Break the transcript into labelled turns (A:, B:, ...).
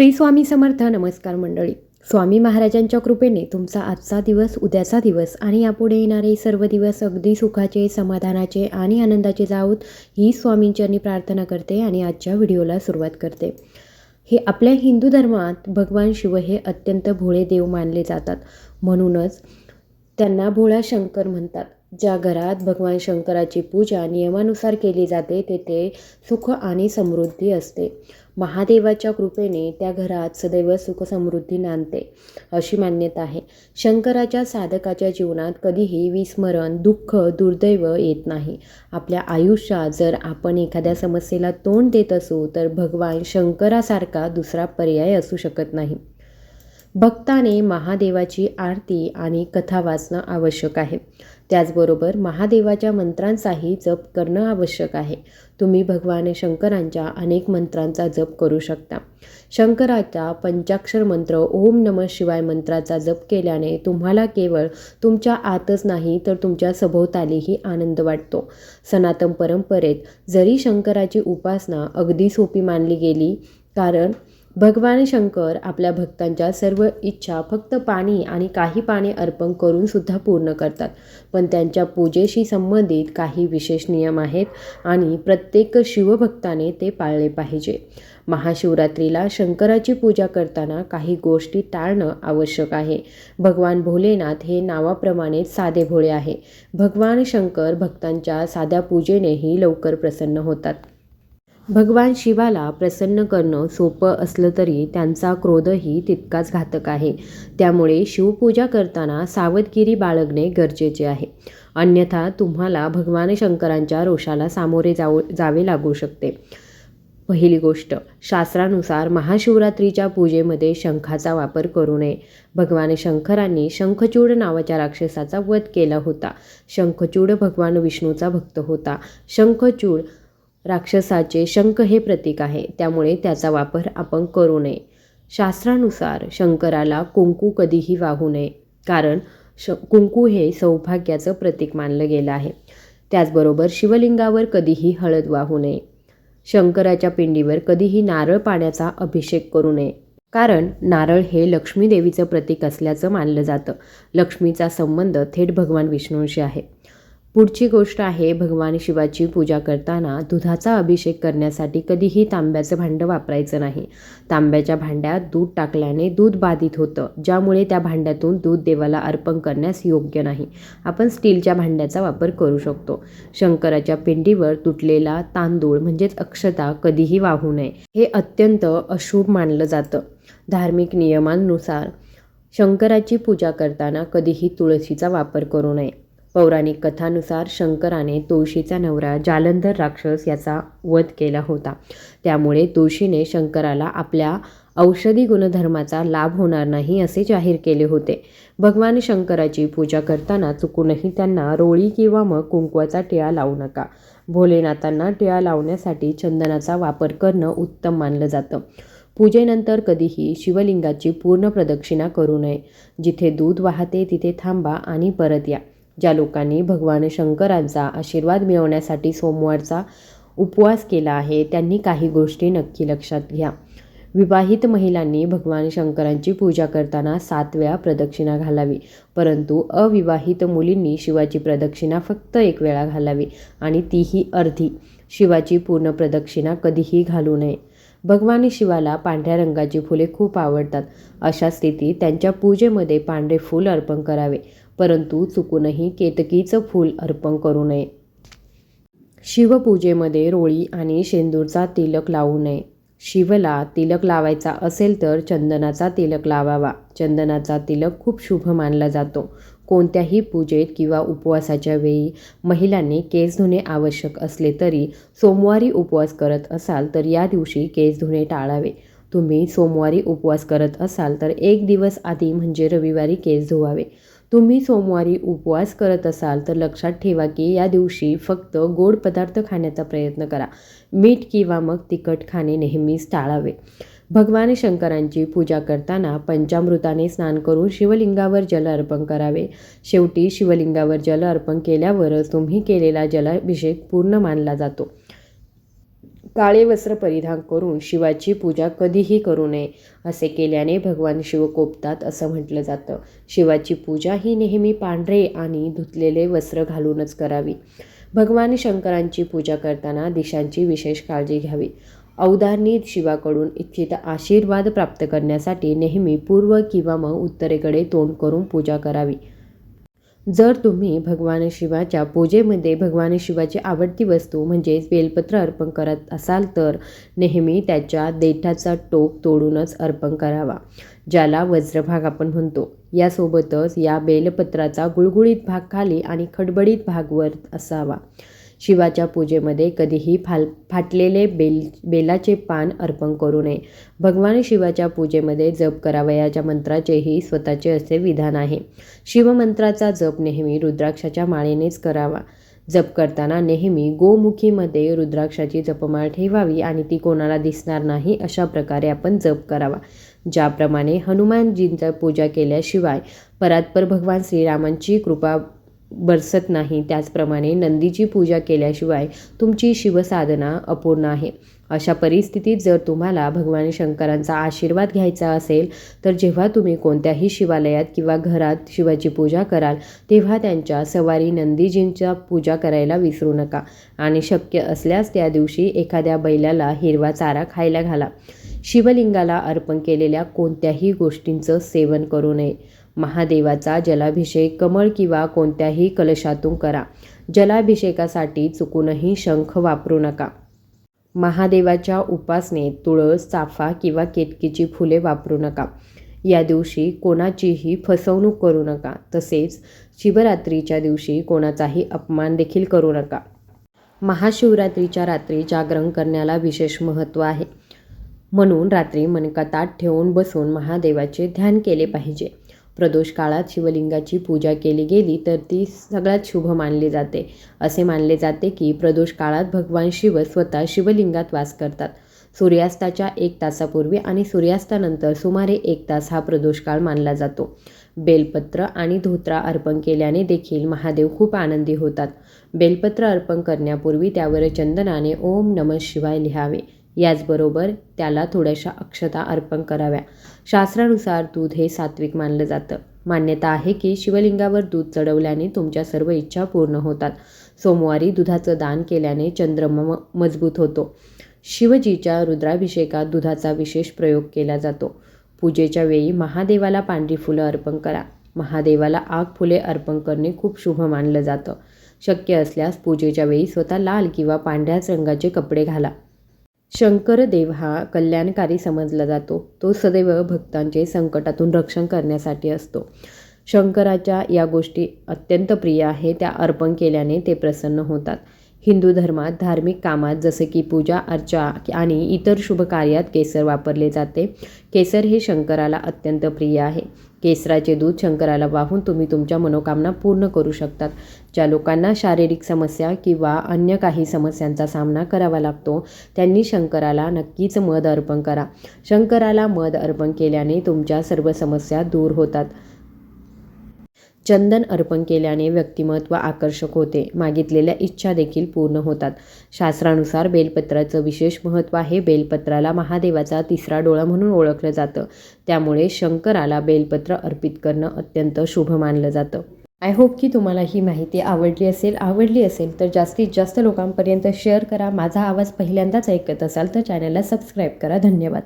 A: श्री स्वामी समर्थ नमस्कार मंडळी. स्वामी महाराजांच्या कृपेने तुमचा आजचा दिवस उद्याचा दिवस आणि यापुढे येणारे सर्व दिवस अगदी सुखाचे समाधानाचे आणि आनंदाचे जाऊत ही स्वामींच्यांनी प्रार्थना करते आणि आजच्या व्हिडिओला सुरुवात करते. हे आपल्या हिंदू धर्मात भगवान शिव हे अत्यंत भोळे देव मानले जातात. म्हणूनच त्यांना भोळा शंकर म्हणतात. ज्या घरात भगवान शंकराची पूजा नियमानुसार केली जाते तेथे सुख आणि समृद्धी असते. महादेवाच्या कृपेने त्या घरात सदैव सुख समृद्धी नांदते अशी मान्यता आहे. शंकराच्या साधकाच्या जीवनात कधीही विस्मरण दुःख दुर्दैव येत नाही. आपल्या आयुष्यात जर आपण एखाद्या समस्येला तोंड देत असू तर भगवान शंकरासारखा दुसरा पर्याय असू शकत नाही. भक्ताने महादेवाची आरती आणि कथा वाचणं आवश्यक आहे. त्याचबरोबर महादेवाच्या मंत्रांचाही जप करणं आवश्यक आहे. तुम्ही भगवान शंकरांच्या अनेक मंत्रांचा जप करू शकता. शंकराचा पंचाक्षर मंत्र ओम नम शिवाय मंत्राचा जप केल्याने तुम्हाला केवळ तुमच्या आतच नाही तर तुमच्या सभोवतालीही आनंद वाटतो. सनातन परंपरेत जरी शंकराची उपासना अगदी सोपी मानली गेली कारण भगवान शंकर आपल्या भक्तांच्या सर्व इच्छा फक्त पाणी आणि काही पाणी अर्पण करून सुद्धा पूर्ण करतात. पण त्यांच्या पूजेशी संबंधित काही विशेष नियम आहेत आणि प्रत्येक शिवभक्ताने ते पाळले पाहिजे. महाशिवरात्रीला शंकराची पूजा करताना काही गोष्टी टाळणं आवश्यक आहे. भगवान भोलेनाथ हे नावाप्रमाणे साधे भोळे आहे. भगवान शंकर भक्तांच्या साध्या पूजेनेही लवकर प्रसन्न होतात. भगवान शिवाला प्रसन्न करणं सोपं असलं तरी त्यांचा क्रोधही तितकाच घातक आहे. त्यामुळे शिवपूजा करताना सावधगिरी बाळगणे गरजेचे आहे. अन्यथा तुम्हाला भगवान शंकरांच्या रोषाला सामोरे जाऊ जावे लागू शकते. पहिली गोष्ट शास्त्रानुसार महाशिवरात्रीच्या पूजेमध्ये शंखाचा वापर करू नये. भगवान शंकरांनी शंखचूड नावाच्या राक्षसाचा वध केला होता. शंखचूड भगवान विष्णूचा भक्त होता. शंखचूड राक्षसाचे शंख हे प्रतीक आहे त्यामुळे त्याचा वापर आपण करू नये. शास्त्रानुसार शंकराला कुंकू कधीही वाहू नये कारण श कुंकू हे सौभाग्याचं प्रतीक मानलं गेलं आहे. त्याचबरोबर शिवलिंगावर कधीही हळद वाहू नये. शंकराच्या पिंडीवर कधीही नारळ पाण्याचा अभिषेक करू नये. कारण नारळ हे लक्ष्मी देवीचं प्रतीक असल्याचं मानलं जातं. लक्ष्मीचा संबंध थेट भगवान विष्णूंशी आहे. पुढची गोष्ट आहे भगवान शिवाची पूजा करताना दुधाचा अभिषेक करण्यासाठी कधीही तांब्याचं भांडं वापरायचं नाही. तांब्याच्या भांड्यात दूध टाकल्याने दूध बाधित होतं ज्यामुळे त्या भांड्यातून दूध देवाला अर्पण करण्यास योग्य नाही. आपण स्टीलच्या भांड्याचा वापर करू शकतो. शंकराच्या पिंडीवर तुटलेला तांदूळ म्हणजेच अक्षता कधीही वाहू नये. हे अत्यंत अशुभ मानलं जातं. धार्मिक नियमांनुसार शंकराची पूजा करताना कधीही तुळशीचा वापर करू नये. पौराणिक कथानुसार शंकराने तुळशीचा नवरा जालंधर राक्षस याचा वध केला होता. त्यामुळे तुळशीने शंकराला आपल्या औषधी गुणधर्माचा लाभ होणार नाही असे जाहीर केले होते. भगवान शंकराची पूजा करताना चुकूनही त्यांना रोळी किंवा मग कुंकवाचा टिळा लावू नका. भोलेनाथांना टिळा लावण्यासाठी चंदनाचा वापर करणं उत्तम मानलं जातं. पूजेनंतर कधीही शिवलिंगाची पूर्ण प्रदक्षिणा करू नये. जिथे दूध वाहते तिथे थांबा आणि परत या. ज्या लोकांनी भगवान शंकरांचा आशीर्वाद मिळवण्यासाठी सोमवारचा उपवास केला आहे त्यांनी काही गोष्टी नक्की लक्षात घ्या. विवाहित महिलांनी भगवान शंकरांची पूजा करताना सात वेळा प्रदक्षिणा घालावी. परंतु अविवाहित मुलींनी शिवाची प्रदक्षिणा फक्त एक वेळा घालावी आणि तीही अर्धी. शिवाची पूर्ण प्रदक्षिणा कधीही घालू नये. भगवान शिवाला पांढऱ्या रंगाची फुले खूप आवडतात. अशा स्थितीत त्यांच्या पूजेमध्ये पांढरे फूल अर्पण करावे. परंतु चुकूनही केतकीचं फूल अर्पण करू नये. शिवपूजेमध्ये रोळी आणि शेंदूरचा तिलक लावू नये. शिवला तिलक लावायचा असेल तर चंदनाचा तिलक लावावा. चंदनाचा तिलक खूप शुभ मानला जातो. कोणत्याही पूजेत किंवा उपवासाच्या वेळी महिलांनी केस धुणे आवश्यक असले तरी सोमवारी उपवास करत असाल तर या दिवशी केस धुणे टाळावे. तुम्ही सोमवारी उपवास करत असाल तर एक दिवस आधी म्हणजे रविवारी केस धुवावे. तुम्ही सोमवारी उपवास करत असाल तर लक्षात ठेवा की या दिवशी फक्त गोड पदार्थ खाण्याचा प्रयत्न करा. मीठ किंवा मग तिखट खाणे नेहमीच टाळावे. भगवान शंकरांची पूजा करताना पंचामृताने स्नान करून शिवलिंगावर जल अर्पण करावे. शेवटी शिवलिंगावर जल अर्पण केल्यावरच तुम्ही केलेला जलाभिषेक पूर्ण मानला जातो. काळे वस्त्र परिधान करून शिवाची पूजा कधीही करू नये असे केल्याने भगवान शिव कोपतात असं म्हटलं जातं. शिवाची पूजा ही नेहमी पांढरे आणि धुतलेले वस्त्र घालूनच करावी. भगवान शंकरांची पूजा करताना दिशांची विशेष काळजी घ्यावी. अवधारणीत शिवाकडून इच्छित आशीर्वाद प्राप्त करण्यासाठी नेहमी पूर्व किंवा मग उत्तरेकडे तोंड करून पूजा करावी. जर तुम्ही भगवान शिवाच्या पूजेमध्ये भगवान शिवाची आवडती वस्तू म्हणजेच बेलपत्र अर्पण करत असाल तर नेहमी त्याच्या देठाचा टोक तोडूनच अर्पण करावा ज्याला वज्रभाग आपण म्हणतो. यासोबतच या बेलपत्राचा गुळगुळीत भाग खाली आणि खडबडीत भागवर असावा. शिवाच्या पूजेमध्ये कधीही फाल फाटलेले बेल बेलाचे पान अर्पण करू नये. भगवान शिवाच्या पूजेमध्ये जप करावयाच्या मंत्राचेही स्वतःचे असे विधान आहे. शिवमंत्राचा जप नेहमी रुद्राक्षाच्या माळेनेच करावा. जप करताना नेहमी गोमुखीमध्ये रुद्राक्षाची जपमाळ ठेवावी आणि ती कोणाला दिसणार नाही अशा प्रकारे आपण जप करावा. ज्याप्रमाणे हनुमानजींचा पूजा केल्याशिवाय परात्पर भगवान श्रीरामांची कृपा बरसत नाही. त्याचप्रमाणे नंदीची पूजा केल्याशिवाय तुमची शिवसाधना अपूर्ण आहे. अशा परिस्थितीत जर तुम्हाला भगवान शंकरांचा आशीर्वाद घ्यायचा असेल तर जेव्हा तुम्ही कोणत्याही शिवालयात किंवा घरात शिवाची पूजा कराल तेव्हा त्यांच्या सवारी नंदीजींच्या पूजा करायला विसरू नका. आणि शक्य असल्यास त्या दिवशी एखाद्या बैलाला हिरवा चारा खायला घाला. शिवलिंगाला अर्पण केलेल्या कोणत्याही गोष्टींचं सेवन करू नये. महादेवाचा जलाभिषेक कमळ किंवा कोणत्याही कलशातून करा. जलाभिषेकासाठी चुकूनही शंख वापरू नका. महादेवाच्या उपासनेत तुळस चाफा किंवा केतकीची फुले वापरू नका. या दिवशी कोणाचीही फसवणूक करू नका. तसेच शिवरात्रीच्या दिवशी कोणाचाही अपमान देखील करू नका. महाशिवरात्रीच्या रात्री जागरण करण्याला विशेष महत्त्व आहे. म्हणून रात्री मनकातात ठेवून बसून महादेवाचे ध्यान केले पाहिजे. प्रदोष काळात शिवलिंगाची पूजा केली गेली तर ती सगळ्यात शुभ मानली जाते. असे मानले जाते की प्रदोष काळात भगवान शिव स्वतः शिवलिंगात वास करतात. सूर्यास्ताच्या एक तासापूर्वी आणि सूर्यास्तानंतर सुमारे एक तास हा प्रदोष काळ मानला जातो. बेलपत्र आणि धोत्रा अर्पण केल्याने देखील महादेव खूप आनंदी होतात. बेलपत्र अर्पण करण्यापूर्वी त्यावर चंदनाने ओम नम शिवाय लिहावे. याचबरोबर त्याला थोड्याशा अक्षता अर्पण कराव्या. शास्त्रानुसार दूध हे सात्विक मानलं जातं. मान्यता आहे की शिवलिंगावर दूध चढवल्याने तुमच्या सर्व इच्छा पूर्ण होतात. सोमवारी दुधाचं दान केल्याने चंद्रम मजबूत होतो. शिवजीच्या रुद्राभिषेकात दुधाचा विशेष प्रयोग केला जातो. पूजेच्या वेळी महादेवाला पांढरी फुलं अर्पण करा. महादेवाला आग फुले अर्पण करणे खूप शुभ मानलं जातं. शक्य असल्यास पूजेच्या वेळी स्वतः लाल किंवा पांढऱ्याच रंगाचे कपडे घाला. शंकरदेव हा कल्याणकारी समजला जातो. तो सदैव भक्तांचे संकटातून रक्षण करण्यासाठी असतो. शंकराच्या या गोष्टी अत्यंत प्रिय आहे त्या अर्पण केल्याने ते प्रसन्न होतात. हिंदू धर्मात धार्मिक कामात जसे की पूजा अर्चा आणि इतर शुभ कार्यात केसर वापरले जाते. केसर हे शंकराला अत्यंत प्रिय आहे. केसराचे दूध शंकराला वाहून तुम्ही तुमच्या मनोकामना पूर्ण करू शकतात. ज्या लोकांना शारीरिक समस्या किंवा अन्य काही समस्यांचा सामना करावा लागतो त्यांनी शंकराला नक्कीच मध अर्पण करा. शंकराला मध अर्पण केल्याने तुमच्या सर्व समस्या दूर होतात. चंदन अर्पण केल्याने व्यक्तिमत्व आकर्षक होते. मागितलेल्या इच्छा देखील पूर्ण होतात. शास्त्रानुसार बेलपत्राचं विशेष महत्त्व आहे. बेलपत्राला महादेवाचा तिसरा डोळा म्हणून ओळखलं जातं. त्यामुळे शंकराला बेलपत्र अर्पित करणं अत्यंत शुभ मानलं जातं. आय होप की तुम्हाला ही माहिती आवडली असेल. आवडली असेल तर जास्तीत जास्त लोकांपर्यंत शेअर करा. माझा आवाज पहिल्यांदाच ऐकत असाल तर चॅनलला सबस्क्राईब करा. धन्यवाद.